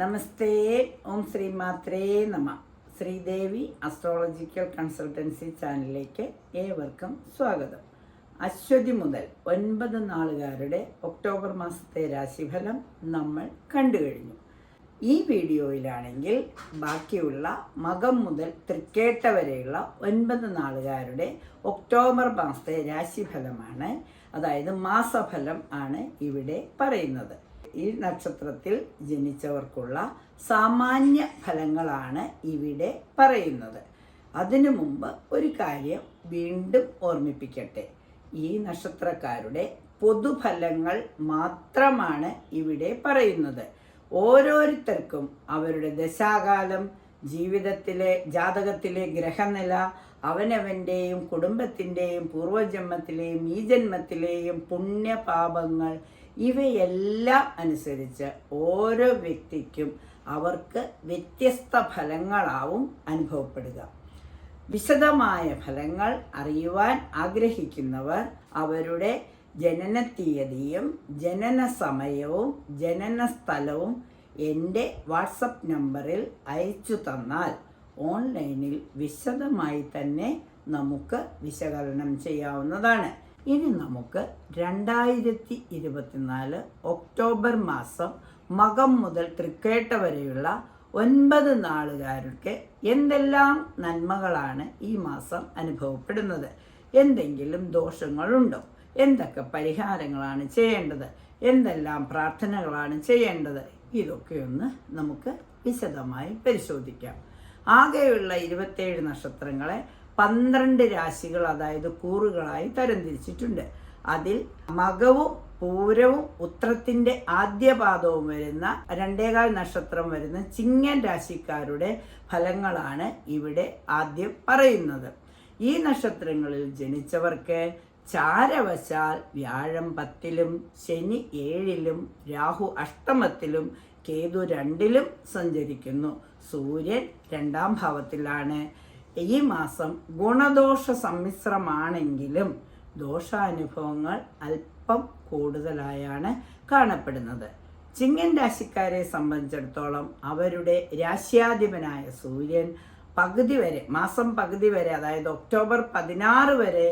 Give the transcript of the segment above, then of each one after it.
നമസ്തേ ഓം ശ്രീ മാത്രേ നമ. Sridevi astrological consultancy ചാനലിലേക്ക് ഏവർക്കും സ്വാഗതം. അശ്വതി മുതൽ ഒൻപത് നാളുകാരുടെ ഒക്ടോബർ മാസത്തെ രാശിഫലം നമ്മൾ കണ്ടു കഴിഞ്ഞു. ഈ വീഡിയോയിലാണെങ്കിൽ ബാക്കിയുള്ള മകം മുതൽ തൃക്കേട്ട വരെയുള്ള ഒൻപത് നാളുകാരുടെ ഒക്ടോബർ മാസത്തെ രാശിഫലമാണ് അതായത് മാസഫലം ആണ് ഇവിടെ പറയുന്നത്. ഈ നക്ഷത്രത്തിൽ ജനിച്ചവർക്കുള്ള സാമാന്യ ഫലങ്ങളാണ് ഇവിടെ പറയുന്നത്. അതിനു മുമ്പ് ഒരു കാര്യം വീണ്ടും ഓർമ്മിപ്പിക്കട്ടെ. ഈ നക്ഷത്രക്കാരുടെ പൊതുഫലങ്ങൾ മാത്രമാണ് ഇവിടെ പറയുന്നത്. ഓരോരുത്തർക്കും അവരുടെ ദശാകാലം ജീവിതത്തിലെ ജാതകത്തിലെ ഗ്രഹനില അവനവന്റെയും കുടുംബത്തിന്റെയും പൂർവജന്മത്തിലെയും ഈ ജന്മത്തിലെയും പുണ്യപാപങ്ങൾ ഇവയെല്ലാം അനുസരിച്ച് ഓരോ വ്യക്തിക്കും അവർക്ക് വ്യത്യസ്ത ഫലങ്ങളാവും അനുഭവപ്പെടുക. വിശദമായ ഫലങ്ങൾ അറിയുവാൻ ആഗ്രഹിക്കുന്നവർ അവരുടെ ജനന തീയതിയും ജനന സമയവും ജനന സ്ഥലവും എന്റെ വാട്സപ്പ് നമ്പറിൽ അയച്ചു തന്നാൽ ഓൺലൈനിൽ വിശദമായി തന്നെ നമുക്ക് വിശകലനം ചെയ്യാവുന്നതാണ്. ഇനി നമുക്ക് രണ്ടായിരത്തി ഇരുപത്തിനാല് ഒക്ടോബർ മാസം മകം മുതൽ തൃക്കേട്ട വരെയുള്ള ഒൻപത് നാളുകാർക്ക് എന്തെല്ലാം നന്മകളാണ് ഈ മാസം അനുഭവപ്പെടുന്നത്? എന്തെങ്കിലും ദോഷങ്ങളുണ്ടോ? എന്തൊക്കെ പരിഹാരങ്ങളാണ് ചെയ്യേണ്ടത്? എന്തെല്ലാം പ്രാർത്ഥനകളാണ് ചെയ്യേണ്ടത്? ഇതൊക്കെ ഒന്ന് നമുക്ക് വിശദമായി പരിശോധിക്കാം. ആകെയുള്ള ഇരുപത്തേഴ് നക്ഷത്രങ്ങളെ പന്ത്രണ്ട് രാശികൾ അതായത് കൂറുകളായി തരംതിരിച്ചിട്ടുണ്ട്. അതിൽ മകവും പൂരവും ഉത്രത്തിന്റെ ആദ്യപാദവും വരുന്ന രണ്ടേകാൽ നക്ഷത്രം വരുന്ന ചിങ്ങൻ രാശിക്കാരുടെ ഫലങ്ങളാണ് ഇവിടെ ആദ്യം പറയുന്നത്. ഈ നക്ഷത്രങ്ങളിൽ ജനിച്ചവർക്ക് ചാരവശാൽ വ്യാഴം പത്തിലും ശനി ഏഴിലും രാഹു അഷ്ടമത്തിലും കേതു രണ്ടിലും സഞ്ചരിക്കുന്നു. സൂര്യൻ രണ്ടാം ഭാവത്തിലാണ്. ഈ മാസം ഗുണദോഷ സമ്മിശ്രമാണെങ്കിലും ദോഷാനുഭവങ്ങൾ അല്പം കൂടുതലായാണ് കാണപ്പെടുന്നത്. ചിങ്ങൻ രാശിക്കാരെ സംബന്ധിച്ചിടത്തോളം അവരുടെ രാശ്യാധിപനായ സൂര്യൻ പകുതി വരെ മാസം പകുതി വരെ അതായത് ഒക്ടോബർ പതിനാറ് വരെ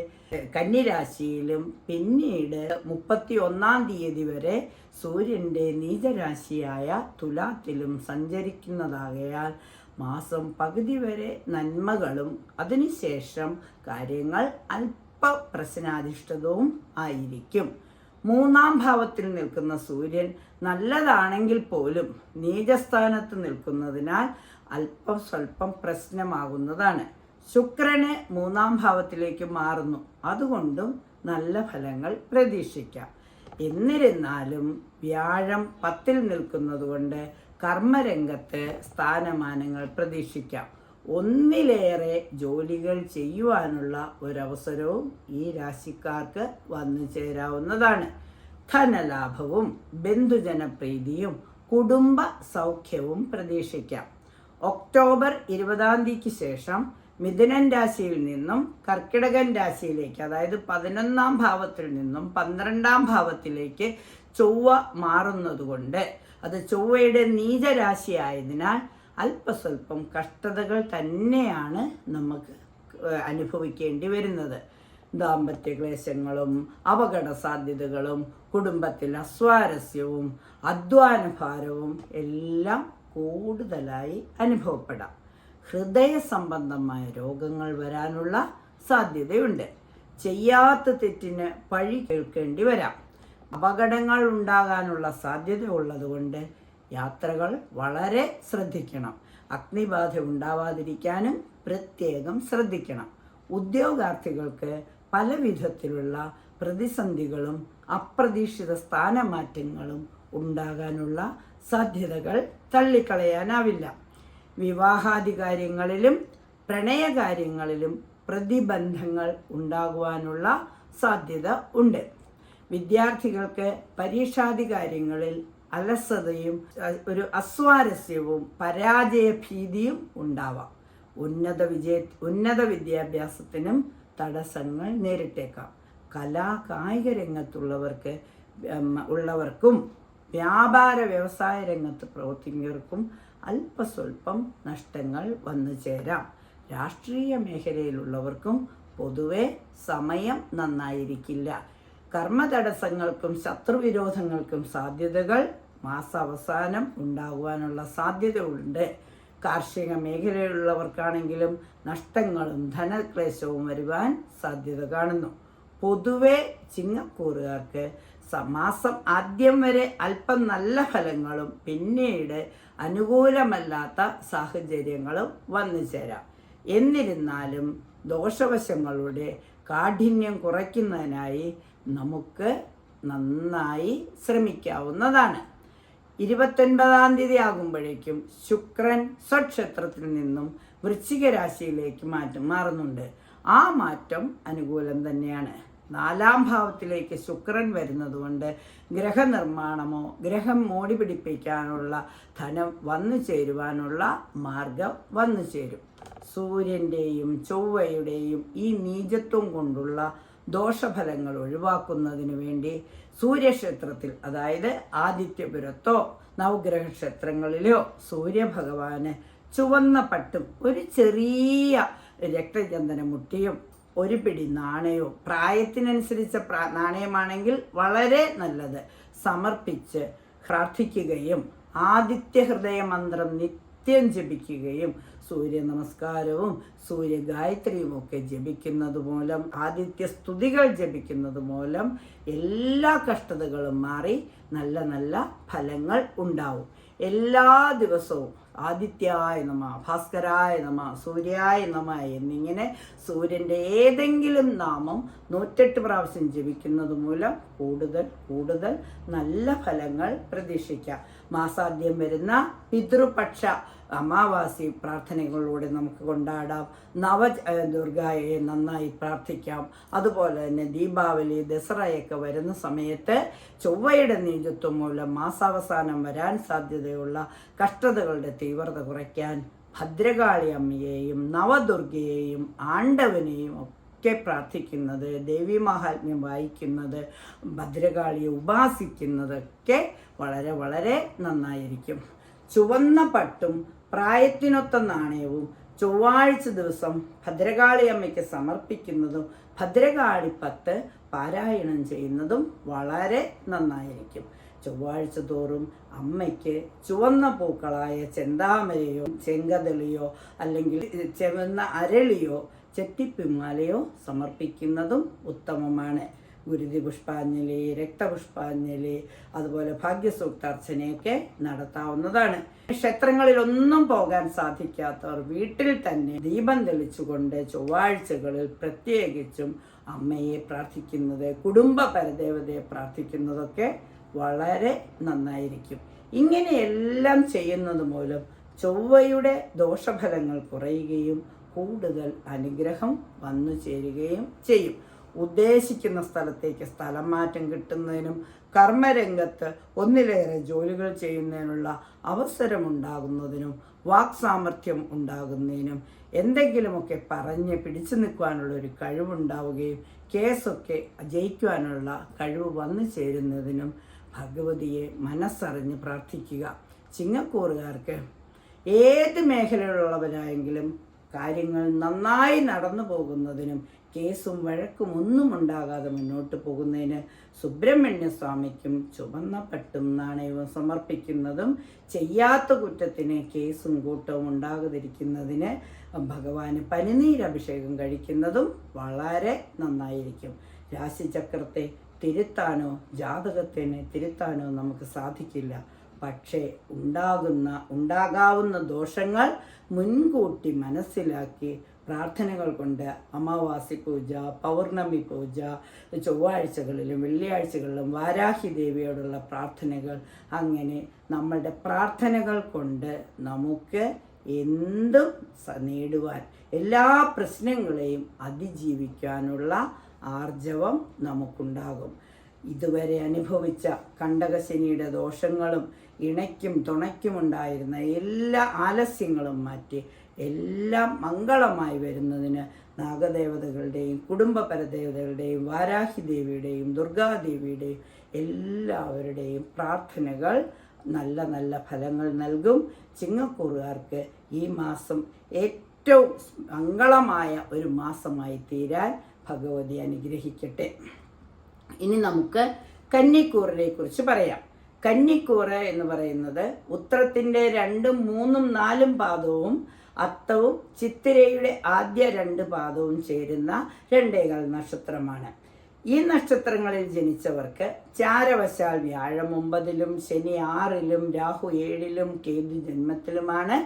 കന്നിരാശിയിലും പിന്നീട് മുപ്പത്തി ഒന്നാം തീയതി വരെ സൂര്യന്റെ നീചരാശിയായ തുലാത്തിലും സഞ്ചരിക്കുന്നതാകയാൽ മാസം പകുതി വരെ നന്മകളും അതിനുശേഷം കാര്യങ്ങൾ അല്പ പ്രശ്നാധിഷ്ഠിതവും ആയിരിക്കും. മൂന്നാം ഭാവത്തിൽ നിൽക്കുന്ന സൂര്യൻ നല്ലതാണെങ്കിൽ പോലും നീചസ്ഥാനത്ത് നിൽക്കുന്നതിനാൽ അല്പം സ്വല്പം പ്രശ്നമാകുന്നതാണ്. ശുക്രന് മൂന്നാം ഭാവത്തിലേക്ക് മാറുന്നു. അതുകൊണ്ടും നല്ല ഫലങ്ങൾ പ്രതീക്ഷിക്കാം. എന്നിരുന്നാലും വ്യാഴം പത്തിൽ നിൽക്കുന്നതുകൊണ്ട് കർമ്മരംഗത്ത് സ്ഥാനമാനങ്ങൾ പ്രതീക്ഷിക്കാം. ഒന്നിലേറെ ജോലികൾ ചെയ്യുവാനുള്ള ഒരവസരവും ഈ രാശിക്കാർക്ക് വന്നു ചേരാവുന്നതാണ്. ധനലാഭവും ബന്ധുജനപ്രീതിയും കുടുംബ സൗഖ്യവും പ്രതീക്ഷിക്കാം. ഒക്ടോബർ ഇരുപതാം തീയതിക്ക് ശേഷം മിഥുനൻ രാശിയിൽ നിന്നും കർക്കിടകൻ രാശിയിലേക്ക് അതായത് പതിനൊന്നാം ഭാവത്തിൽ നിന്നും പന്ത്രണ്ടാം ഭാവത്തിലേക്ക് ചൊവ്വ മാറുന്നതുകൊണ്ട് അത് ചൊവ്വയുടെ നീചരാശിയായതിനാൽ അല്പസ്വല്പം കഷ്ടതകൾ തന്നെയാണ് നമുക്ക് അനുഭവിക്കേണ്ടി വരുന്നത്. ദാമ്പത്യ ക്ലേശങ്ങളും അപകട സാധ്യതകളും കുടുംബത്തിൽ അസ്വാരസ്യവും അധ്വാനഭാരവും എല്ലാം കൂടുതലായി അനുഭവപ്പെടാം. ഹൃദയ സംബന്ധമായ രോഗങ്ങൾ വരാനുള്ള സാധ്യതയുണ്ട്. ചെയ്യാത്ത തെറ്റിന് പഴി കേൾക്കേണ്ടി വരാം. അപകടങ്ങൾ ഉണ്ടാകാനുള്ള സാധ്യത ഉള്ളതുകൊണ്ട് യാത്രകൾ വളരെ ശ്രദ്ധിക്കണം. അഗ്നിബാധ ഉണ്ടാവാതിരിക്കാനും പ്രത്യേകം ശ്രദ്ധിക്കണം. ഉദ്യോഗാർത്ഥികൾക്ക് പല വിധത്തിലുള്ള പ്രതിസന്ധികളും അപ്രതീക്ഷിത സ്ഥാനമാറ്റങ്ങളും ഉണ്ടാകാനുള്ള സാധ്യതകൾ തള്ളിക്കളയാനാവില്ല. വിവാഹാധികാര്യങ്ങളിലും പ്രണയകാര്യങ്ങളിലും പ്രതിബന്ധങ്ങൾ ഉണ്ടാകുവാനുള്ള സാധ്യത ഉണ്ട്. വിദ്യാർത്ഥികൾക്ക് പരീക്ഷാധികാരങ്ങളിൽ അലസതയും ഒരു അസ്വാരസ്യവും പരാജയ ഭീതിയും ഉണ്ടാവാം. ഉന്നത വിജയ ഉന്നത വിദ്യാഭ്യാസത്തിനും തടസ്സങ്ങൾ നേരിട്ടേക്കാം. കലാ കായിക രംഗത്തുള്ളവർക്ക് ഉള്ളവർക്കും വ്യാപാര വ്യവസായ രംഗത്ത് പ്രവർത്തിക്കുന്നവർക്കും അല്പസ്വല്പം നഷ്ടങ്ങൾ വന്നു ചേരാം. രാഷ്ട്രീയ മേഖലയിലുള്ളവർക്കും പൊതുവെ സമയം നന്നായിരിക്കില്ല. കർമ്മതടസ്സങ്ങൾക്കും ശത്രുവിരോധങ്ങൾക്കും സാധ്യതകൾ മാസാവസാനം ഉണ്ടാകുവാനുള്ള സാധ്യതയുണ്ട്. കാർഷിക മേഖലയിലുള്ളവർക്കാണെങ്കിലും നഷ്ടങ്ങളും ധനക്ലേശവും വരുവാൻ സാധ്യത കാണുന്നു. പൊതുവെ ചിങ്ങക്കൂറുകാർക്ക് മാസം ആദ്യം വരെ അല്പം നല്ല ഫലങ്ങളും പിന്നീട് അനുകൂലമല്ലാത്ത സാഹചര്യങ്ങളും വന്നു ചേരാം. എന്നിരുന്നാലും ദോഷവശങ്ങളുടെ കാഠിന്യം കുറയ്ക്കുന്നതിനായി നമുക്ക് നന്നായി ശ്രമിക്കാവുന്നതാണ്. ഇരുപത്തൊൻപതാം തീയതി ആകുമ്പോഴേക്കും ശുക്രൻ സ്വക്ഷേത്രത്തിൽ നിന്നും വൃശ്ചിക രാശിയിലേക്ക് മാറ്റം മാറുന്നുണ്ട്. ആ മാറ്റം അനുകൂലം തന്നെയാണ്. നാലാം ഭാവത്തിലേക്ക് ശുക്രൻ വരുന്നതുകൊണ്ട് ഗ്രഹനിർമ്മാണമോ ഗ്രഹം മോടി പിടിപ്പിക്കാനുള്ള ധനം വന്നു ചേരുവാനുള്ള മാർഗം വന്നു ചേരും. സൂര്യന്റെയും ചൊവ്വയുടെയും ഈ നീചത്വം കൊണ്ടുള്ള ദോഷഫലങ്ങൾ ഒഴിവാക്കുന്നതിന് വേണ്ടി സൂര്യക്ഷേത്രത്തിൽ അതായത് ആദിത്യപുരത്തോ നവഗ്രഹക്ഷേത്രങ്ങളിലോ സൂര്യഭഗവാന് ചുവന്ന പട്ടും ഒരു ചെറിയ രക്തചന്ദന മുട്ടിയും ഒരു പിടി നാണയവും പ്രായത്തിനനുസരിച്ച പ്രാ നാണയമാണെങ്കിൽ വളരെ നല്ലത്. സമർപ്പിച്ച് പ്രാർത്ഥിക്കുകയും ആദിത്യ ഹൃദയ മന്ത്രം നിത്യം ജപിക്കുകയും സൂര്യ നമസ്കാരവും സൂര്യ ഗായത്രിയും ഒക്കെ ജപിക്കുന്നത് മൂലം ആദിത്യ സ്തുതികൾ ജപിക്കുന്നത് മൂലം എല്ലാ കഷ്ടതകളും മാറി നല്ല നല്ല ഫലങ്ങൾ ഉണ്ടാവും. എല്ലാ ദിവസവും ആദിത്യായ നമ ഭാസ്കരായ നമ സൂര്യായ നമ എന്നിങ്ങനെ സൂര്യന്റെ ഏതെങ്കിലും നാമം നൂറ്റെട്ട് പ്രാവശ്യം ജപിക്കുന്നത് മൂലം കൂടുതൽ കൂടുതൽ നല്ല ഫലങ്ങൾ പ്രതീക്ഷിക്കാം. മാസാദ്യം വരുന്ന പിതൃപക്ഷ അമാവാസി പ്രാർത്ഥനകളിലൂടെ നമുക്ക് കൊണ്ടാടാം. നവ ദുർഗായെ നന്നായി പ്രാർത്ഥിക്കാം. അതുപോലെ തന്നെ ദീപാവലി ദസറയൊക്കെ വരുന്ന സമയത്ത് ചൊവ്വയുടെ നീചത്വം മൂലം മാസാവസാനം വരാൻ സാധ്യതയുള്ള കഷ്ടതകളുടെ തീവ്രത കുറയ്ക്കാൻ ഭദ്രകാളി അമ്മയെയും നവദുർഗയെയും ആണ്ടവനെയും ഒക്കെ പ്രാർത്ഥിക്കുന്നത് ദേവി മഹാത്മ്യം വായിക്കുന്നത് ഭദ്രകാളിയെ ഉപാസിക്കുന്നതൊക്കെ വളരെ വളരെ നന്നായിരിക്കും. ചുവന്ന പട്ടും പ്രായത്തിനൊത്ത നാണയവും ചൊവ്വാഴ്ച ദിവസം ഭദ്രകാളി അമ്മയ്ക്ക് സമർപ്പിക്കുന്നതും ഭദ്രകാളി പത്ത് പാരായണം ചെയ്യുന്നതും വളരെ നന്നായിരിക്കും. ചൊവ്വാഴ്ച തോറും അമ്മയ്ക്ക് ചുവന്ന പൂക്കളായ ചെന്താമരയോ ചെങ്കതളിയോ അല്ലെങ്കിൽ ചെവന്ന അരളിയോ ചെത്തിപ്പിമാലയോ സമർപ്പിക്കുന്നതും ഉത്തമമാണ്. ഗുരുതി പുഷ്പാഞ്ജലി രക്തപുഷ്പാഞ്ജലി അതുപോലെ ഭാഗ്യസൂക്താർച്ചനയൊക്കെ നടത്താവുന്നതാണ്. ക്ഷേത്രങ്ങളിലൊന്നും പോകാൻ സാധിക്കാത്തവർ വീട്ടിൽ തന്നെ ദീപം തെളിച്ചുകൊണ്ട് ചൊവ്വാഴ്ചകളിൽ പ്രത്യേകിച്ചും അമ്മയെ പ്രാർത്ഥിക്കുന്നത് കുടുംബ പരദേവതയെ പ്രാർത്ഥിക്കുന്നതൊക്കെ വളരെ നന്നായിരിക്കും. ഇങ്ങനെയെല്ലാം ചെയ്യുന്നത് മൂലം ചൊവ്വയുടെ ദോഷഫലങ്ങൾ കുറയുകയും കൂടുതൽ അനുഗ്രഹം വന്നു ചേരുകയും ചെയ്യും. ഉദ്ദേശിക്കുന്ന സ്ഥലത്തേക്ക് സ്ഥലം മാറ്റം കിട്ടുന്നതിനും കർമ്മരംഗത്ത് ഒന്നിലേറെ ജോലികൾ ചെയ്യുന്നതിനുള്ള അവസരമുണ്ടാകുന്നതിനും വാക്സാമർഥ്യം ഉണ്ടാകുന്നതിനും എന്തെങ്കിലുമൊക്കെ പറഞ്ഞ് പിടിച്ചു നിൽക്കുവാനുള്ള ഒരു കഴിവുണ്ടാവുകയും കേസൊക്കെ ജയിക്കുവാനുള്ള കഴിവ് വന്നു ചേരുന്നതിനും ഭഗവതിയെ മനസ്സറിഞ്ഞ് പ്രാർത്ഥിക്കുക. ചിങ്ങക്കൂറുകാർക്ക് ഏത് മേഖലയിലുള്ളവരായെങ്കിലും കാര്യങ്ങൾ നന്നായി നടന്നു പോകുന്നതിനും കേസും വഴക്കും ഒന്നും ഉണ്ടാകാതെ മുന്നോട്ട് പോകുന്നതിന് സുബ്രഹ്മണ്യ സ്വാമിക്കും ചുവന്ന പട്ടും നാണയവും സമർപ്പിക്കുന്നതും ചെയ്യാത്ത കുറ്റത്തിന് കേസും കൂട്ടവും ഉണ്ടാകാതിരിക്കുന്നതിന് ഭഗവാന് പനിനീരഭിഷേകം കഴിക്കുന്നതും വളരെ നന്നായിരിക്കും. രാശിചക്രത്തെ തിരുത്താനോ ജാതകത്തിനെ തിരുത്താനോ നമുക്ക് സാധിക്കില്ല. പക്ഷേ ഉണ്ടാകുന്ന ഉണ്ടാകാവുന്ന ദോഷങ്ങൾ മുൻകൂട്ടി മനസ്സിലാക്കി പ്രാർത്ഥനകൾ കൊണ്ട് അമാവാസി പൂജ പൗർണമി പൂജ ചൊവ്വാഴ്ചകളിലും വെള്ളിയാഴ്ചകളിലും വാരാഹി ദേവിയോടുള്ള പ്രാർത്ഥനകൾ അങ്ങനെ നമ്മളുടെ പ്രാർത്ഥനകൾ കൊണ്ട് നമുക്ക് എന്തും നേടുവാൻ എല്ലാ പ്രശ്നങ്ങളെയും അതിജീവിക്കാനുള്ള ആർജവം നമുക്കുണ്ടാകും. ഇതുവരെ അനുഭവിച്ച കണ്ടകശനിയുടെ ദോഷങ്ങളും ഇണയ്ക്കും തുണയ്ക്കുമുണ്ടായിരുന്ന എല്ലാ ആലസ്യങ്ങളും മാറ്റി എല്ലാം മംഗളമായി വരുന്നതിന് നാഗദേവതകളുടെയും കുടുംബപരദേവതകളുടെയും വാരാഹി ദേവിയുടെയും ദുർഗാദേവിയുടെയും എല്ലാവരുടെയും പ്രാർത്ഥനകൾ നല്ല നല്ല ഫലങ്ങൾ നൽകും. ചിങ്ങക്കൂറുകാർക്ക് ഈ മാസം ഏറ്റവും മംഗളമായ ഒരു മാസമായി തീരാൻ ഭഗവതി അനുഗ്രഹിക്കട്ടെ. ഇനി നമുക്ക് കന്നിക്കൂറിനെ കുറിച്ച് പറയാം. കന്നിക്കൂറ് എന്ന് പറയുന്നത് ഉത്രത്തിന്റെ രണ്ടും മൂന്നും നാലും പാദവും അത്തവും ചിത്തിരയുടെ ആദ്യ രണ്ട് പാദവും ചേരുന്ന രണ്ടേകാൽ നക്ഷത്രമാണ്. ഈ നക്ഷത്രങ്ങളിൽ ജനിച്ചവർക്ക് ചാരവശാൽ വ്യാഴം ഒമ്പതിലും ശനി ആറിലും രാഹു ഏഴിലും കേതു ജന്മത്തിലുമാണ്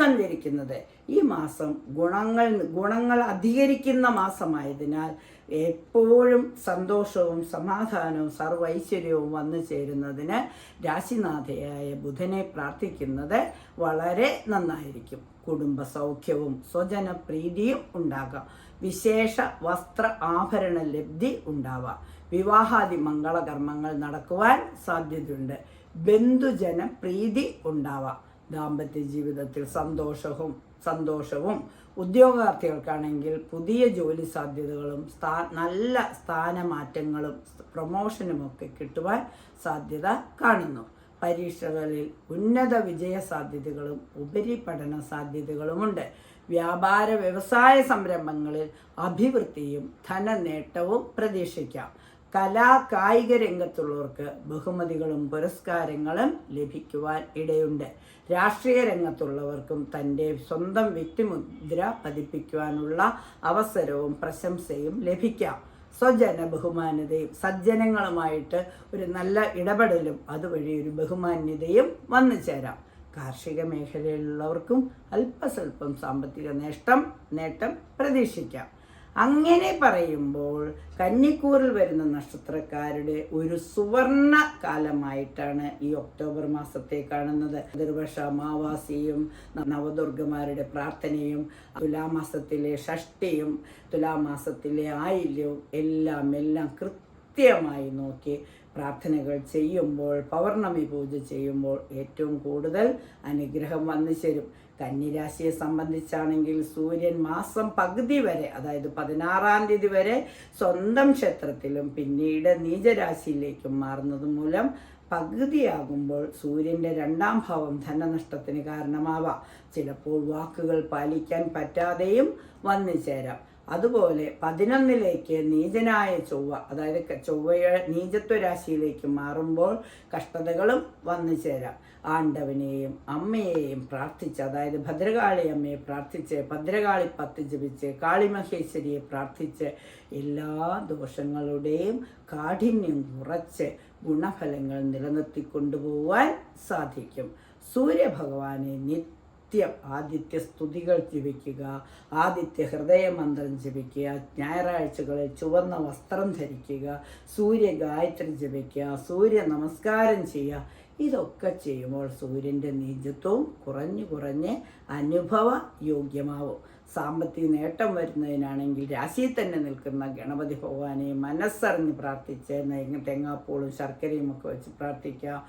സഞ്ചരിക്കുന്നത്. ഈ മാസം ഗുണങ്ങൾ ഗുണങ്ങൾ അധികരിക്കുന്ന മാസമായതിനാൽ എപ്പോഴും സന്തോഷവും സമാധാനവും സർവൈശ്വര്യവും വന്നു ചേരുന്നതിന് രാശിനാഥയായ ബുധനെ പ്രാർത്ഥിക്കുന്നത് വളരെ നന്നായിരിക്കും. കുടുംബ സൗഖ്യവും സ്വജനപ്രീതിയും ഉണ്ടാകാം. വിശേഷ വസ്ത്ര ആഭരണ ലബ്ധി ഉണ്ടാവാം. വിവാഹാദി മംഗളകർമ്മങ്ങൾ നടക്കുവാൻ സാധ്യതയുണ്ട്. ബന്ധുജന പ്രീതി ഉണ്ടാവാം. ദാമ്പത്യ ജീവിതത്തിൽ സന്തോഷവും സന്തോഷവും. ഉദ്യോഗാർത്ഥികൾക്കാണെങ്കിൽ പുതിയ ജോലി സാധ്യതകളും സ്ഥാ നല്ല സ്ഥാനമാറ്റങ്ങളും പ്രൊമോഷനുമൊക്കെ കിട്ടുവാൻ സാധ്യത കാണുന്നു. പരീക്ഷകളിൽ ഉന്നത വിജയ സാധ്യതകളും ഉപരിപഠന സാധ്യതകളുമുണ്ട്. വ്യാപാര വ്യവസായ സംരംഭങ്ങളിൽ അഭിവൃദ്ധിയും ധനനേട്ടവും പ്രതീക്ഷിക്കാം. കലാ കായിക രംഗത്തുള്ളവർക്ക് ബഹുമതികളും പുരസ്കാരങ്ങളും ലഭിക്കുവാൻ ഇടയുണ്ട്. രാഷ്ട്രീയ രംഗത്തുള്ളവർക്കും തന്റെ സ്വന്തം വ്യക്തിമുദ്ര പതിപ്പിക്കുവാനുള്ള അവസരവും പ്രശംസയും ലഭിക്കാം. സ്വജന ബഹുമാന്യതയും സജ്ജനങ്ങളുമായിട്ട് ഒരു നല്ല ഇടപെടലും അതുവഴി ഒരു ബഹുമാന്യതയും വന്നു ചേരാം. കാർഷിക മേഖലയിലുള്ളവർക്കും അല്പസ്വല്പം സാമ്പത്തിക നേട്ടം നേട്ടം പ്രതീക്ഷിക്കാം. അങ്ങനെ പറയുമ്പോൾ കന്നിക്കൂറിൽ വരുന്ന നക്ഷത്രക്കാരുടെ ഒരു സുവർണ കാലമായിട്ടാണ് ഈ ഒക്ടോബർ മാസത്തെ കാണുന്നത്. ദുർവർഷ അമാവാസിയും നവദുർഗമാരുടെ പ്രാർത്ഥനയും തുലാമാസത്തിലെ ഷഷ്ടിയും തുലാമാസത്തിലെ ആയില്യവും എല്ലാം എല്ലാം കൃത്യമായി നോക്കി പ്രാർത്ഥനകൾ ചെയ്യുമ്പോൾ പൗർണമി പൂജ ചെയ്യുമ്പോൾ ഏറ്റവും കൂടുതൽ അനുഗ്രഹം വന്നു ചേരും. കന്നിരാശിയെ സംബന്ധിച്ചാണെങ്കിൽ സൂര്യൻ മാസം പകുതി വരെ അതായത് പതിനാറാം തീയതി വരെ സ്വന്തം ക്ഷേത്രത്തിലും പിന്നീട് നീചരാശിയിലേക്കും മാറുന്നത് മൂലം പകുതിയാകുമ്പോൾ സൂര്യന്റെ രണ്ടാം ഭാവം ധനനഷ്ടത്തിന് കാരണമാവാം. ചിലപ്പോൾ വാക്കുകൾ പാലിക്കാൻ പറ്റാതെയും വന്നു ചേരാം. അതുപോലെ പതിനൊന്നിലേക്ക് നീചനായ ചൊവ്വ അതായത് ചൊവ്വയുടെ നീചത്വ രാശിയിലേക്ക് മാറുമ്പോൾ കഷ്ടതകളും വന്നു ചേരാം. ആണ്ടവനെയും അമ്മയെയും പ്രാർത്ഥിച്ച് അതായത് ഭദ്രകാളി അമ്മയെ പ്രാർത്ഥിച്ച് ഭദ്രകാളി പത്ത് ജപിച്ച് കാളിമഹേശ്വരിയെ പ്രാർത്ഥിച്ച് എല്ലാ ദോഷങ്ങളുടെയും കാഠിന്യം കുറച്ച് ഗുണഫലങ്ങൾ നിലനിർത്തിക്കൊണ്ടുപോവാൻ സാധിക്കും. സൂര്യഭഗവാനെ നിത്യം നിത്യം ആദിത്യ സ്തുതികൾ ജപിക്കുക. ആദിത്യ ഹൃദയമന്ത്രം ജപിക്കുക. ഞായറാഴ്ചകളിൽ ചുവന്ന വസ്ത്രം ധരിക്കുക. സൂര്യ ഗായത്രി ജപിക്കുക. സൂര്യ നമസ്കാരം ചെയ്യുക. ഇതൊക്കെ ചെയ്യുമ്പോൾ സൂര്യന്റെ നീചത്വവും കുറഞ്ഞു കുറഞ്ഞ് അനുഭവ യോഗ്യമാവും. സാമ്പത്തിക നേട്ടം വരുന്നതിനാണെങ്കിൽ രാശിയിൽ തന്നെ നിൽക്കുന്ന ഗണപതി ഭഗവാനെ മനസ്സറിഞ്ഞ് പ്രാർത്ഥിച്ച് തേങ്ങാപ്പൂളും ശർക്കരയും ഒക്കെ വെച്ച് പ്രാർത്ഥിക്കാം.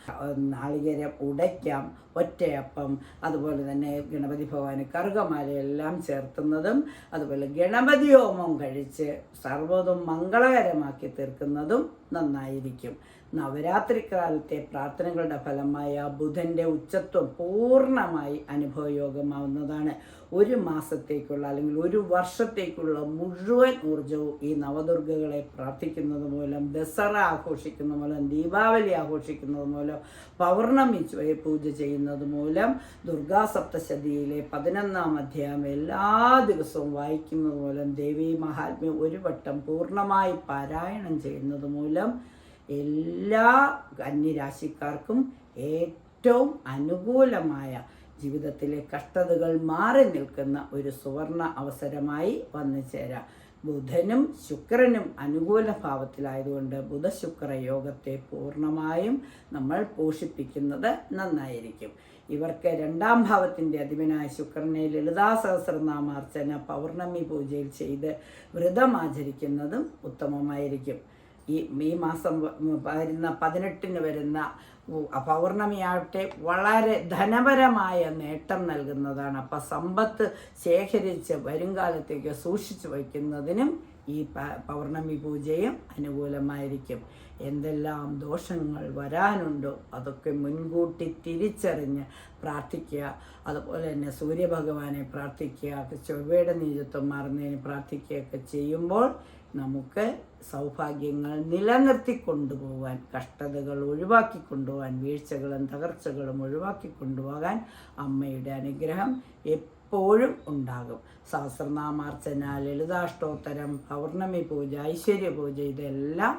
നാളികേരം ഉടയ്ക്കാം ഒറ്റയപ്പം അതുപോലെ തന്നെ ഗണപതി ഭഗവാന് കറുകമാലയെല്ലാം ചേർത്തുന്നതും അതുപോലെ ഗണപതി ഹോമം കഴിച്ച് സർവതും മംഗളകരമാക്കി തീർക്കുന്നതും നന്നായിരിക്കും. നവരാത്രി കാലത്തെ പ്രാർത്ഥനകളുടെ ഫലമായ ബുധന്റെ ഉച്ചത്വം പൂർണമായി അനുഭവയോഗമാവുന്നതാണ്. ഒരു മാസത്തേക്കുള്ള അല്ലെങ്കിൽ ഒരു വർഷത്തേക്കുള്ള മുഴുവൻ ഊർജവും ഈ നവദുർഗകളെ പ്രാർത്ഥിക്കുന്നത് മൂലം ദസറ ആഘോഷിക്കുന്ന മൂലം ദീപാവലി ആഘോഷിക്കുന്നത് മൂലം പൗർണമി പൂജ ചെയ്യുന്നത് മൂലം ദുർഗാ സപ്തശതിയിലെ പതിനൊന്നാം അധ്യായം എല്ലാ ദിവസവും വായിക്കുന്നത് മൂലം ദേവി മഹാത്മ്യം ഒരു വട്ടം പൂർണമായി പാരായണം ചെയ്യുന്നത് മൂലം എല്ലാ കന്യരാശിക്കാർക്കും ഏറ്റവും അനുകൂലമായ ജീവിതത്തിലെ കഷ്ടതകൾ മാറി നിൽക്കുന്ന ഒരു സുവർണ അവസരമായി വന്നു ചേരാം. ബുധനും ശുക്രനും അനുകൂല ഭാവത്തിലായതുകൊണ്ട് ബുധശുക്ര യോഗത്തെ പൂർണമായും നമ്മൾ പോഷിപ്പിക്കുന്നത് നന്നായിരിക്കും. ഇവർക്ക് രണ്ടാം ഭാവത്തിന്റെ അധിപനായ ശുക്രനെ ലളിതാ സഹസ്രനാമാർച്ചന പൗർണമി പൂജയിൽ ചെയ്ത് വ്രതം ആചരിക്കുന്നതും ഉത്തമമായിരിക്കും. ഈ ഈ മാസം വരുന്ന പതിനെട്ടിന് വരുന്ന പൗർണമിയാവട്ടെ വളരെ ധനപരമായ നേട്ടം നൽകുന്നതാണ്. അപ്പം സമ്പത്ത് ശേഖരിച്ച് വരുംകാലത്തേക്ക് സൂക്ഷിച്ചു വയ്ക്കുന്നതിനും ഈ പൗർണമി പൂജയും അനുകൂലമായിരിക്കും. എന്തെല്ലാം ദോഷങ്ങൾ വരാനുണ്ടോ അതൊക്കെ മുൻകൂട്ടി തിരിച്ചറിഞ്ഞ് പ്രാർത്ഥിക്കുക. അതുപോലെ തന്നെ സൂര്യഭഗവാനെ പ്രാർത്ഥിക്കുക. ചൊവ്വയുടെ നീചത്വം മാറുന്നതിന് പ്രാർത്ഥിക്കുകയൊക്കെ ചെയ്യുമ്പോൾ നമുക്ക് സൗഭാഗ്യങ്ങൾ നിലനിർത്തി കൊണ്ടുപോകാൻ കഷ്ടതകൾ ഒഴിവാക്കി കൊണ്ടുപോകാൻ വീഴ്ചകളും തകർച്ചകളും ഒഴിവാക്കി കൊണ്ടുപോകാൻ അമ്മയുടെ അനുഗ്രഹം എപ്പോഴും ഉണ്ടാകും. സഹസ്രനാമാർച്ചന ലളിതാഷ്ടോത്തരം പൗർണമി പൂജ ഐശ്വര്യ പൂജ ഇതെല്ലാം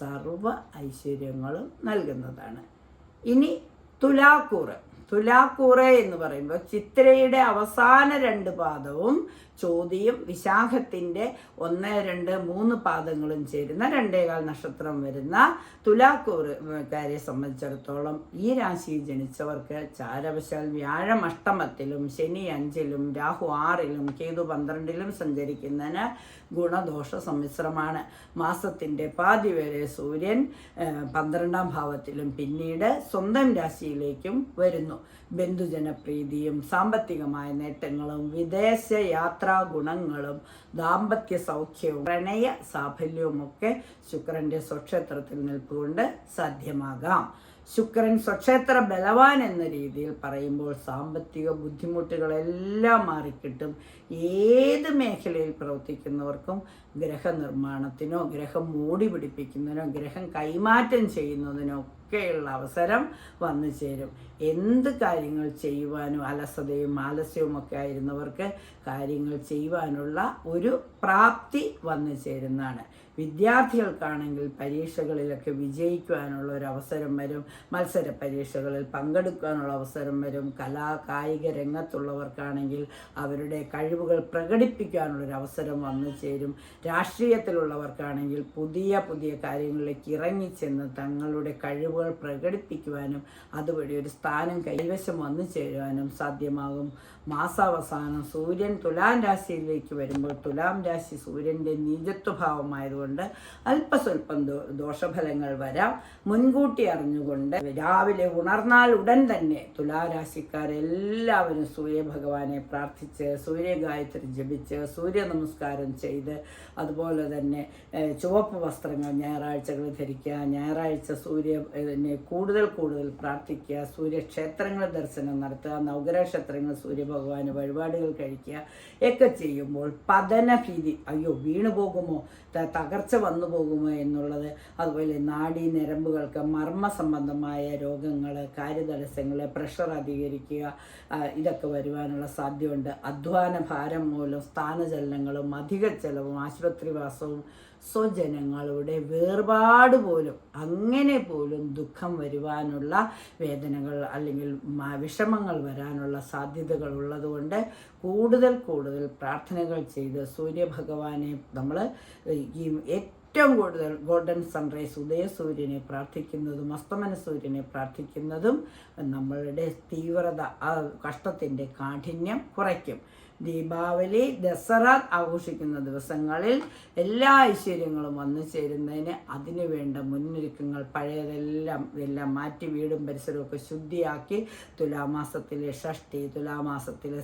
സർവ ഐശ്വര്യങ്ങളും നൽകുന്നതാണ്. ഇനി തുലാക്കൂറ്. തുലാക്കൂറ് എന്ന് പറയുമ്പോൾ ചിത്രയുടെ അവസാന രണ്ട് പാദവും ചോതിയും വിശാഖത്തിന്റെ ഒന്ന് രണ്ട് മൂന്ന് പാദങ്ങളും ചേരുന്ന രണ്ടേകാൽ നക്ഷത്രം വരുന്ന തുലാക്കൂറുകാരെ സംബന്ധിച്ചിടത്തോളം ഈ രാശിയിൽ ജനിച്ചവർക്ക് ചാരവശാൽ വ്യാഴം അഷ്ടമത്തിലും ശനി അഞ്ചിലും രാഹു ആറിലും കേതു പന്ത്രണ്ടിലും സഞ്ചരിക്കുന്നതിന് ഗുണദോഷ സമ്മിശ്രമാണ്. മാസത്തിന്റെ പാതി വരെ സൂര്യൻ പന്ത്രണ്ടാം ഭാവത്തിലും പിന്നീട് സ്വന്തം രാശിയിലേക്കും വരുന്നു. ബന്ധുജനപ്രീതിയും സാമ്പത്തികമായ നേട്ടങ്ങളും വിദേശ യാത്രാ ഗുണങ്ങളും ദാമ്പത്യ സൗഖ്യവും പ്രണയ സാഫല്യവുമൊക്കെ ശുക്രന്റെ സ്വക്ഷേത്രത്തിൽ നിൽപ്പുകൊണ്ട് സാധ്യമാകാം. ശുക്രൻ സ്വക്ഷേത്ര ബലവാൻ എന്ന രീതിയിൽ പറയുമ്പോൾ സാമ്പത്തിക ബുദ്ധിമുട്ടുകളെല്ലാം മാറിക്കിട്ടും. ഏത് മേഖലയിൽ പ്രവർത്തിക്കുന്നവർക്കും ഗ്രഹനിർമ്മാണത്തിനോ ഗ്രഹം മൂടി പിടിപ്പിക്കുന്നതിനോ ഗ്രഹം കൈമാറ്റം ചെയ്യുന്നതിനോ ഒക്കെയുള്ള അവസരം വന്നു ചേരും. എന്ത് കാര്യങ്ങൾ ചെയ്യുവാനും അലസതയും ആലസ്യവും ഒക്കെ ആയിരുന്നവർക്ക് കാര്യങ്ങൾ ചെയ്യുവാനുള്ള ഒരു പ്രാപ്തി വന്നു ചേരുന്നതാണ്. വിദ്യാർത്ഥികൾക്കാണെങ്കിൽ പരീക്ഷകളിലൊക്കെ വിജയിക്കുവാനുള്ള ഒരു അവസരം വരും. മത്സര പരീക്ഷകളിൽ പങ്കെടുക്കാനുള്ള അവസരം വരും. കലാ കായിക രംഗത്തുള്ളവർക്കാണെങ്കിൽ അവരുടെ കഴിവുകൾ പ്രകടിപ്പിക്കാനുള്ള ഒരു അവസരം വന്നു ചേരും. രാഷ്ട്രീയത്തിലുള്ളവർക്കാണെങ്കിൽ പുതിയ പുതിയ കാര്യങ്ങളിലേക്ക് ഇറങ്ങിച്ചെന്ന് തങ്ങളുടെ കഴിവുകൾ പ്രകടിപ്പിക്കുവാനും അതുവഴി ഒരു സ്ഥാനം കൈവശം വന്നു ചേരുവാനും സാധ്യമാകും. മാസാവസാനം സൂര്യൻ തുലാം രാശിയിലേക്ക് വരുമ്പോൾ തുലാം രാശി സൂര്യന്റെ നീചത്വഭാവമായതുകൊണ്ട് അല്പസ്വല്പം ദോഷഫലങ്ങൾ വരാം. മുൻകൂട്ടി അറിഞ്ഞുകൊണ്ട് രാവിലെ ഉണർന്നാൽ ഉടൻ തന്നെ തുലാരാശിക്കാരെല്ലാവരും സൂര്യഭഗവാനെ പ്രാർത്ഥിച്ച് സൂര്യഗായത്രി ജപിച്ച് സൂര്യ നമസ്കാരം ചെയ്ത് അതുപോലെ തന്നെ ചുവപ്പ് വസ്ത്രങ്ങൾ ഞായറാഴ്ചകൾ ധരിക്കുക ഞായറാഴ്ച സൂര്യ കൂടുതൽ കൂടുതൽ പ്രാർത്ഥിക്കുക സൂര്യക്ഷേത്രങ്ങൾ ദർശനം നടത്തുക നവഗ്രഹ ക്ഷേത്രങ്ങൾ സൂര്യഭഗവാന് വഴിപാടുകൾ കഴിക്കുക ഒക്കെ ചെയ്യുമ്പോൾ പതനഭീതി അയ്യോ വീണു പോകുമോ? തകർച്ച വന്നു പോകുമോ എന്നുള്ളത്? അതുപോലെ നാഡീ ഞരമ്പുകൾക്ക് മർമ്മ സംബന്ധമായ രോഗങ്ങൾ കാര്യതടസ്സങ്ങൾ പ്രഷർ അധികരിക്കുക ഇതൊക്കെ വരുവാനുള്ള സാധ്യതയുണ്ട്. അധ്വാന ഭാരം മൂലം സ്ഥാനചലനങ്ങളും അധിക ചെലവും ആശുപത്രിവാസവും സ്വജനങ്ങളുടെ വേർപാട് പോലും അങ്ങനെ പോലും ദുഃഖം വരുവാനുള്ള വേദനകൾ അല്ലെങ്കിൽ വിഷമങ്ങൾ വരാനുള്ള സാധ്യതകൾ ഉള്ളതുകൊണ്ട് കൂടുതൽ കൂടുതൽ പ്രാർത്ഥനകൾ ചെയ്ത് സൂര്യഭഗവാനെ നമ്മൾ ഈ ഏറ്റവും കൂടുതൽ ഗോൾഡൻ സൺറൈസ് ഉദയസൂര്യനെ പ്രാർത്ഥിക്കുന്നതും അസ്തമന സൂര്യനെ പ്രാർത്ഥിക്കുന്നതും നമ്മളുടെ തീവ്രത കഷ്ടത്തിന്റെ കാഠിന്യം കുറയ്ക്കും. ദീപാവലി ദസറ ആഘോഷിക്കുന്ന ദിവസങ്ങളിൽ എല്ലാ ഐശ്വര്യങ്ങളും വന്നു ചേരുന്നതിന് അതിനു വേണ്ട മുന്നൊരുക്കങ്ങൾ പഴയതെല്ലാം എല്ലാം മാറ്റി വീടും പരിസരവും ഒക്കെ ശുദ്ധിയാക്കി. തുലാമാസത്തിലെ ഷഷ്ടി തുലാമാസത്തിലെ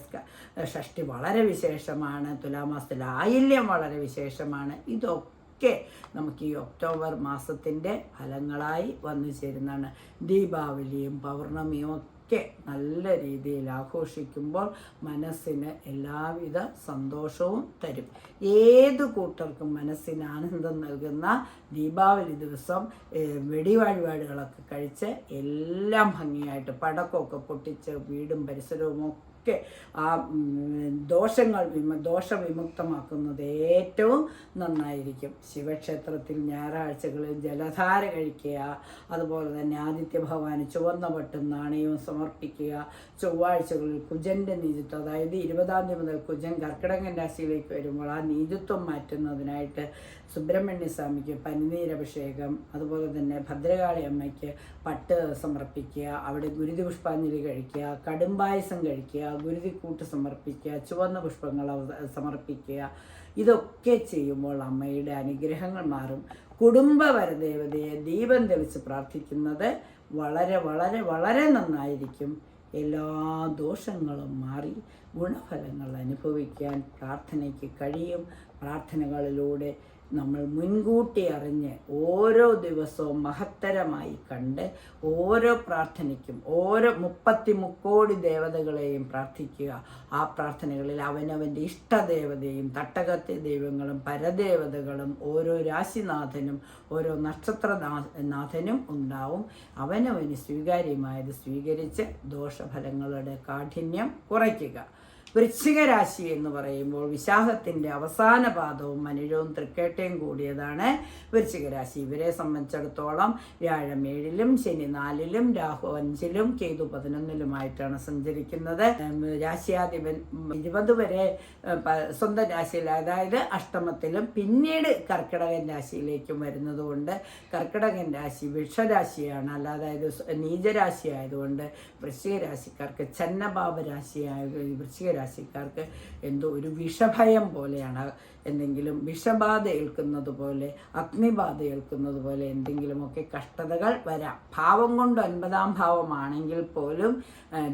ഷഷ്ടി വളരെ വിശേഷമാണ്. തുലാമാസത്തിലെ ആയില്യം വളരെ വിശേഷമാണ്. ഇതൊക്കെ ഒക്കെ നമുക്ക് ഈ ഒക്ടോബർ മാസത്തിന്റെ ഫലങ്ങളായി വന്നു ചേരുന്നതാണ്. ദീപാവലിയും പൗർണമിയും ഒക്കെ നല്ല രീതിയിൽ ആഘോഷിക്കുമ്പോൾ മനസ്സിന് എല്ലാവിധ സന്തോഷവും തരും. ഏത് കൂട്ടർക്കും മനസ്സിന് ആനന്ദം നൽകുന്ന ദീപാവലി ദിവസം വെടിവാഴിവാടുകളൊക്കെ കഴിച്ച് എല്ലാം ഭംഗിയായിട്ട് പടക്കമൊക്കെ പൊട്ടിച്ച് വീടും പരിസരവും ഒക്കെ ആ ദോഷങ്ങൾ വിമ ദോഷവിമുക്തമാക്കുന്നത് ഏറ്റവും നന്നായിരിക്കും. ശിവക്ഷേത്രത്തിൽ ഞായറാഴ്ചകളിൽ ജലധാര കഴിക്കുക അതുപോലെ തന്നെ ആദിത്യ ഭഗവാന് ചുവന്ന പട്ടും നാണയവും സമർപ്പിക്കുക ചൊവ്വാഴ്ചകളിൽ കുജന്റെ നീതിത്വം അതായത് ഇരുപതാം തീയതി മുതൽ കുജൻ കർക്കിടകൻ രാശിയിലേക്ക് വരുമ്പോൾ ആ നീതിത്വം മാറ്റുന്നതിനായിട്ട് സുബ്രഹ്മണ്യ സ്വാമിക്ക് പനിനീരഭിഷേകം അതുപോലെ തന്നെ ഭദ്രകാളി അമ്മയ്ക്ക് പട്ട് സമർപ്പിക്കുക അവിടെ ഗുരുതി പുഷ്പാഞ്ജലി കഴിക്കുക കടുംപായസം കഴിക്കുക ഗുരുതിക്കൂട്ട് സമർപ്പിക്കുക ചുവന്ന പുഷ്പങ്ങൾ സമർപ്പിക്കുക ഇതൊക്കെ ചെയ്യുമ്പോൾ അമ്മയുടെ അനുഗ്രഹങ്ങൾ മാറും. കുടുംബ വരദേവതയെ ദീപം തെളിച്ച് പ്രാർത്ഥിക്കുന്നത് വളരെ വളരെ വളരെ നന്നായിരിക്കും. എല്ലാ ദോഷങ്ങളും മാറി ഗുണഫലങ്ങൾ അനുഭവിക്കാൻ പ്രാർത്ഥനയ്ക്ക് കഴിയും. പ്രാർത്ഥനകളിലൂടെ നമ്മൾ മുൻകൂട്ടി അറിഞ്ഞ് ഓരോ ദിവസവും മഹത്തരമായി കണ്ട് ഓരോ പ്രാർത്ഥനയ്ക്കും ഓരോ മുപ്പത്തി മുക്കോടി ദേവതകളെയും പ്രാർത്ഥിക്കുക. ആ പ്രാർത്ഥനകളിൽ അവനവന്റെ ഇഷ്ടദേവതയും തട്ടകത്തെ ദൈവങ്ങളും പരദേവതകളും ഓരോ രാശിനാഥനും ഓരോ നക്ഷത്രനാഥനും ഉണ്ടാവും. അവനവന് സ്വീകാര്യമായത് സ്വീകരിച്ച് ദോഷഫലങ്ങളുടെ കാഠിന്യം കുറയ്ക്കുക. വൃശ്ചിക രാശി എന്ന് പറയുമ്പോൾ വിശാഖത്തിന്റെ അവസാന പാദവും മനുഷ്യവും തൃക്കേട്ടയും കൂടിയതാണ് വൃശ്ചികരാശി. ഇവരെ സംബന്ധിച്ചിടത്തോളം വ്യാഴം ഏഴിലും ശനി നാലിലും രാഹു അഞ്ചിലും കേതു പതിനൊന്നിലുമായിട്ടാണ് സഞ്ചരിക്കുന്നത്. രാശിയാധിപൻ ഇരുപത് വരെ സ്വന്തം രാശിയിൽ അതായത് അഷ്ടമത്തിലും പിന്നീട് കർക്കിടകൻ രാശിയിലേക്കും വരുന്നതുകൊണ്ട് കർക്കിടകൻ രാശി വിഷരാശിയാണ് അല്ലാതെ നീചരാശി ആയതുകൊണ്ട് വൃശ്ചിക രാശിക്കാർക്ക് ചന്നപാപ രാശിയായ വൃശ്ചിക രാശിക്കാർക്ക് എന്തോ ഒരു വിഷഭയം പോലെയാണ് എന്തെങ്കിലും വിഷബാധ ഏൽക്കുന്നത് പോലെ അഗ്നിബാധ ഏൽക്കുന്നത് പോലെ എന്തെങ്കിലുമൊക്കെ കഷ്ടതകൾ വരാം. ഭാവം കൊണ്ട് ഒൻപതാം ഭാവമാണെങ്കിൽ പോലും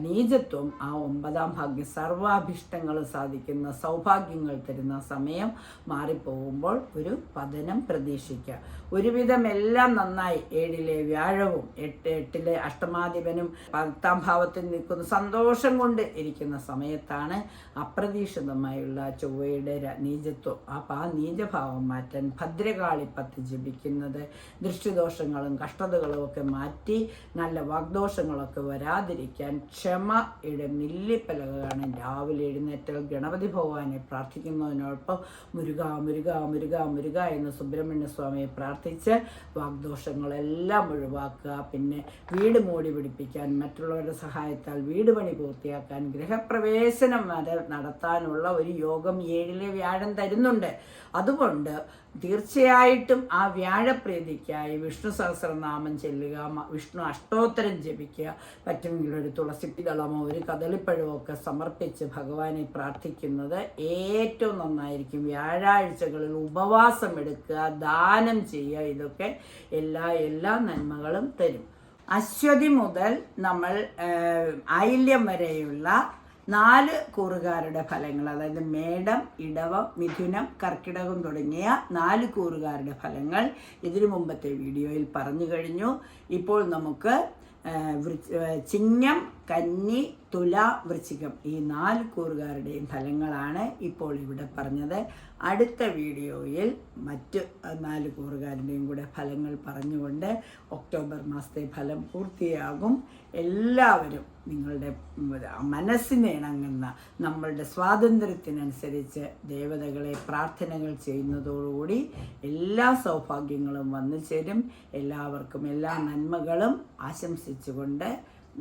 നീചത്വം ആ ഒമ്പതാം ഭാഗ്യ സർവാഭിഷ്ടങ്ങൾ സാധിക്കുന്ന സൗഭാഗ്യങ്ങൾ തരുന്ന സമയം മാറിപ്പോകുമ്പോൾ ഒരു പതനം പ്രതീക്ഷിക്കുക ഒരുവിധം എല്ലാം നന്നായി. ഏഴിലെ വ്യാഴവും എട്ട് എട്ടിലെ അഷ്ടമാധിപനും പത്താം ഭാവത്തിൽ നിൽക്കുന്ന സന്തോഷം കൊണ്ട് ഇരിക്കുന്ന സമയത്താണ് അപ്രതീക്ഷിതമായുള്ള ചൊവ്വയുടെ നീചത്വം. അപ്പം ആ നീചഭാവം മാറ്റാൻ ഭദ്രകാളി പത്ത് ജപിക്കുന്നത് ദൃഷ്ടിദോഷങ്ങളും കഷ്ടതകളും ഒക്കെ മാറ്റി നല്ല വാഗ്ദോഷങ്ങളൊക്കെ വരാതിരിക്കാൻ ക്ഷമയുടെ മില്ലിപ്പലക കാണാൻ രാവിലെ എഴുന്നേറ്റാൽ ഗണപതി ഭഗവാനെ പ്രാർത്ഥിക്കുന്നതിനോടൊപ്പം മുരുക മുരുക മുരുക മുരുക എന്ന് സുബ്രഹ്മണ്യ സ്വാമിയെ പ്രാർത്ഥിച്ച് വാഗ്ദോഷങ്ങളെല്ലാം ഒഴിവാക്കുക. പിന്നെ വീട് മൂടി പിടിപ്പിക്കാൻ മറ്റുള്ളവരുടെ സഹായത്താൽ വീട് പണി പൂർത്തിയാക്കാൻ ഗൃഹപ്രവേശനം വരെ നടത്താനുള്ള ഒരു യോഗം ഏഴിലെ വ്യാഴം തരുന്നുണ്ട് അതുകൊണ്ട് തീർച്ചയായിട്ടും ആ വ്യാഴപ്രീതിക്കായി വിഷ്ണു സഹസ്രനാമം ചെല്ലുക വിഷ്ണു അഷ്ടോത്തരം ജപിക്കുക പറ്റുമെങ്കിൽ ഒരു തുളസിപ്പിതളമോ ഒരു കദളിപ്പഴമോ ഒക്കെ സമർപ്പിച്ച് ഭഗവാനെ പ്രാർത്ഥിക്കുന്നത് ഏറ്റവും നന്നായിരിക്കും. വ്യാഴാഴ്ചകളിൽ ഉപവാസം എടുക്കുക ദാനം ചെയ്യുക ഇതൊക്കെ എല്ലാ എല്ലാ നന്മകളും തരും. അശ്വതി മുതൽ നമ്മൾ ഐല്യം വരെയുള്ള നാല് കൂറുകാരുടെ ഫലങ്ങൾ അതായത് മേടം ഇടവം മിഥുനം കർക്കിടകം തുടങ്ങിയ നാല് കൂറുകാരുടെ ഫലങ്ങൾ ഇതിനു മുമ്പത്തെ വീഡിയോയിൽ പറഞ്ഞു കഴിഞ്ഞു. ഇപ്പോൾ നമുക്ക് ചിങ്ങം കന്നി തുല വൃശ്ചികം ഈ നാല് കൂറുകാരുടെയും ഫലങ്ങളാണ് ഇപ്പോൾ ഇവിടെ പറഞ്ഞത്. അടുത്ത വീഡിയോയിൽ മറ്റ് നാല് കൂറുകാരുടെയും കൂടെ ഫലങ്ങൾ പറഞ്ഞുകൊണ്ട് ഒക്ടോബർ മാസത്തെ ഫലം പൂർത്തിയാകും. എല്ലാവരും നിങ്ങളുടെ മനസ്സിനെ ഇണങ്ങുന്ന നമ്മളുടെ സ്വാതന്ത്ര്യത്തിനനുസരിച്ച് ദേവതകളെ പ്രാർത്ഥനകൾ ചെയ്യുന്നതോടുകൂടി എല്ലാ സൗഭാഗ്യങ്ങളും വന്നു ചേരും. എല്ലാവർക്കും എല്ലാ നന്മകളും ആശംസിച്ചുകൊണ്ട്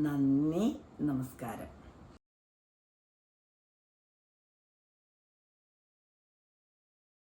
നന്ദി നമസ്കാരം.